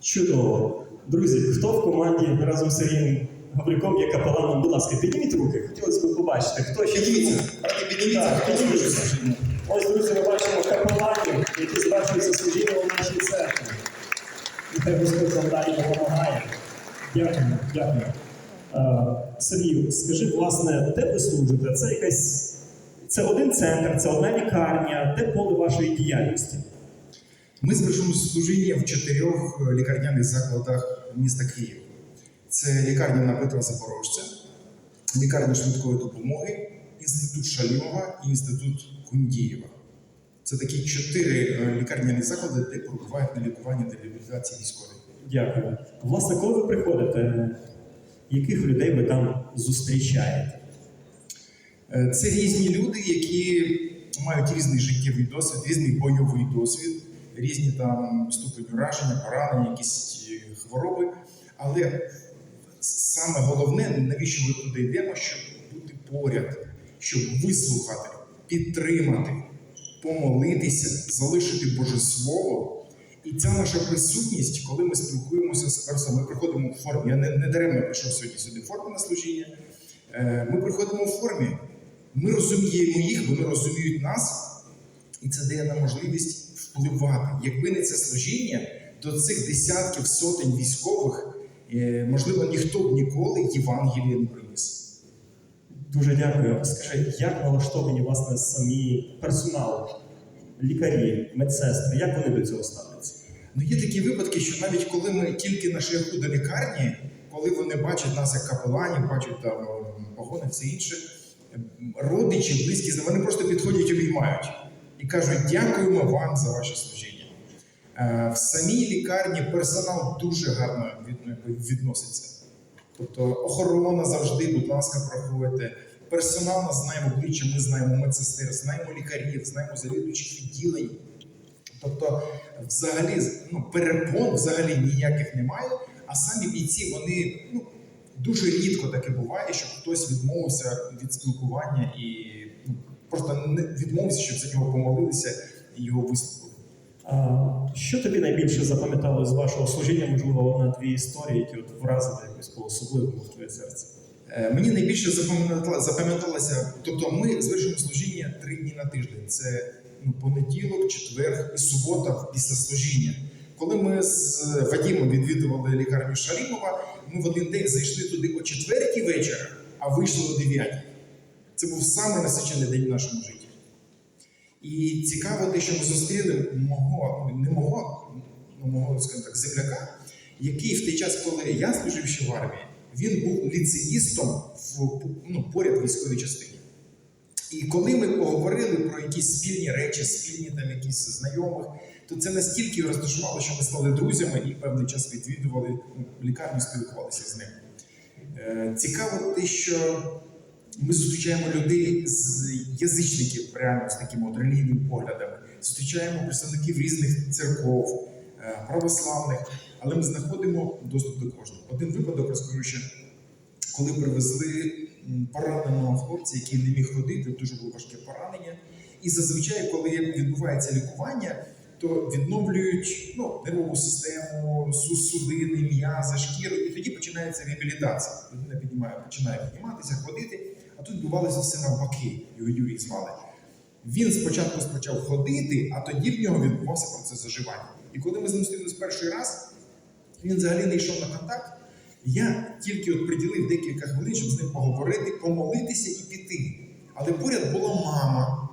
Чудово. Друзі, хто в команді разом з Сергієм Гавриком є капеланом? Будь ласка, підніміть руки. Хотілося б побачити, хто ще Підніміться, підніміться, хто підніміться. Ось, друзі, ми бачимо капеланів, які звершуються служінням у нашій церкві. Нехай Господь вам далі допомагає. Дякую, дякую. Е, Сергію, скажи, власне, де ви служите? Це якась. Це один центр, це одна лікарня, де поле вашої діяльності? Ми звершуємо служіння в чотирьох е, лікарняних закладах міста Києва. Це лікарня на Петра Запорожця, лікарня швидкої допомоги, інститут Шалімова і інститут Кундієва. Це такі чотири е, лікарняні заклади, де перебувають на лікуванні та реабілітації військових. Дякую. Власне, коли ви приходите, яких людей ви там зустрічаєте? Е, Це різні люди, які мають різний життєвий досвід, різний бойовий досвід, різні там ступені ураження, поранення, якісь е, хвороби. Але саме головне, навіщо ми туди йдемо, щоб бути поряд, щоб вислухати, підтримати, помолитися, залишити Боже Слово. І ця наша присутність, коли ми спілкуємося з персоном, ми приходимо в формі. Я не, не даремно прийшов сьогодні сюди в на служіння. Е, Ми приходимо в формі, ми розуміємо їх, вони розуміють нас, і це дає нам можливість впливати. Якби не це служіння, до цих десятків сотень військових, е, можливо, ніхто б ніколи Євангелія не приніс. Дуже дякую. Скажи, як налаштовані власне самі персонал, лікарі, медсестри, як вони до цього ставляться? Ну, є такі випадки, що навіть коли ми тільки на шляху до лікарні, коли вони бачать нас як капеланів, бачать там погони, все інше, родичі, близькі, вони просто підходять, обіймають і кажуть, дякуємо вам за ваше служіння. Е, В самій лікарні персонал дуже гарно відноситься. Тобто охорона завжди, будь ласка, проходьте. Персонал нас знає обличчя, ми знаємо медсестер, знаємо лікарів, знаємо завідуючих відділень. Тобто, взагалі, ну, перепон взагалі ніяких немає, а самі бійці вони ну, дуже рідко таке буває, щоб хтось відмовився від спілкування і ну, просто не відмовився, щоб за нього помолилися і його вислухали. А, що тобі найбільше запам'ятало з вашого служіння? Можливо, одна-дві історії, які от вразили якось по особливому в твоє серце? Е, Мені найбільше запам'яталося, тобто ми звершуємо служіння три дні на тиждень. Це ну, понеділок, четвер і субота після служіння. Коли ми з Вадімом відвідували лікарню Шарімова, ми в один день зайшли туди о четвертій вечора, а вийшли о дев'ятій. Це був самий насичений день в нашому житті. І цікаво те, що ми зустріли мого, не мого, ну, мого, скажімо так, земляка, який в той час, коли я служив ще в армії, він був ліцеїстом в ну, поряд військовій частині. І коли ми поговорили про якісь спільні речі, спільні там якісь знайомих, то це настільки розташувало, що ми стали друзями і певний час відвідували ну, лікарню, спілкувалися з ним. Е, Цікаво те, що ми зустрічаємо людей з язичників, реально з такими от релігійними поглядами, зустрічаємо представників різних церков, е, православних, але ми знаходимо доступ до кожного. Один випадок розкажу ще, коли привезли пораненого хлопця, який не міг ходити, дуже було важке поранення. І зазвичай, коли відбувається лікування, то відновлюють ну, нервову систему, су- судини, м'язи, шкіру, і тоді починається реабілітація. Людина піднімає, починає підніматися, ходити, а тут відбувалося все навпаки. Його Юрій звали. Він спочатку почав ходити, а тоді в нього відбувався процес заживання. І коли ми з ним зустрілися перший раз, він взагалі не йшов на контакт. Я тільки от приділив декілька хвилин, щоб з ним поговорити, помолитися і піти. Але поряд була мама,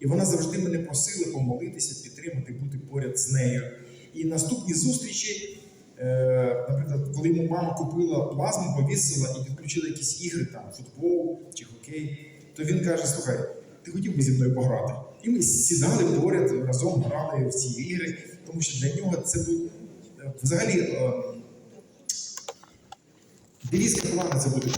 і вона завжди мене просила помолитися, підтримати, бути поряд з нею. І наступні зустрічі, наприклад, коли йому мама купила плазму, повісила і підключила якісь ігри, там футбол чи хокей, то він каже: слухай, ти хотів би зі мною пограти? І ми сідали поряд, разом грали в ці ігри, тому що для нього це був е, взагалі. е, Девізка плана це поруч.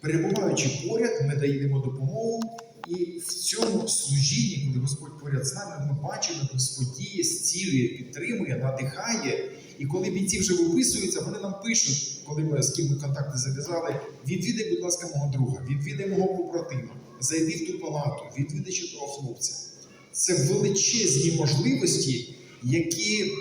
Перебуваючи поряд, ми даємо допомогу, і в цьому служінні, коли Господь поряд з нами, ми бачимо, Господь діє, зцілює, підтримує, надихає. І коли бійці вже виписуються, вони нам пишуть, коли ми з ким ми контакти зав'язали, відвідай, будь ласка, мого друга, відвідай мого побратима, зайди в ту палату, відвідай ще того хлопця. Це величезні можливості, які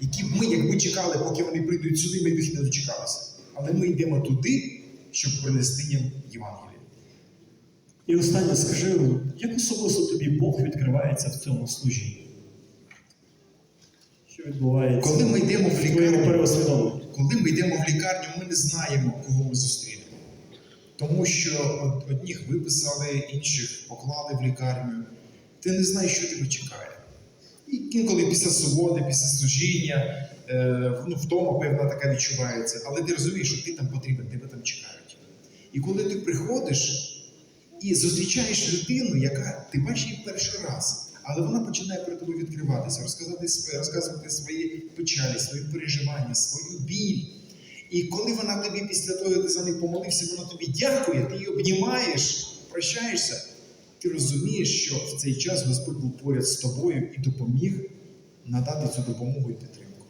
які ми, якби чекали, поки вони прийдуть сюди, ми б їх не дочекалися. Але ми йдемо туди, щоб принести їм Євангеліє. І останнє скажи, як особисто тобі Бог відкривається в цьому служінні? Відбувається? Коли ми йдемо в лікарню, коли ми йдемо в лікарню, ми не знаємо, кого ми зустрінемо. Тому що од- одних виписали, інших поклали в лікарню. Ти не знаєш, що тебе чекає. І інколи після суботи, після служіння, е, ну, втома певна така відчувається, але ти розумієш, що ти там потрібен, тебе там чекають. І коли ти приходиш і зустрічаєш людину, яка ти бачиш її перший раз, але вона починає перед тобою відкриватися, розказати розказувати свої печалі, свої переживання, свою біль. І коли вона тобі після того, як ти за них помолився, вона тобі дякує, ти її обнімаєш, прощаєшся, ти розумієш, що в цей час Господь був поряд з тобою і допоміг надати цю допомогу і підтримку.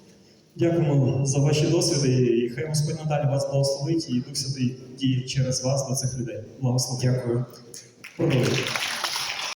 Дякуємо за ваші досвіди, і хай Господь надалі вас благословить і Дух Святий діє через вас до цих людей. Благословення. Дякую. Продовжуємо.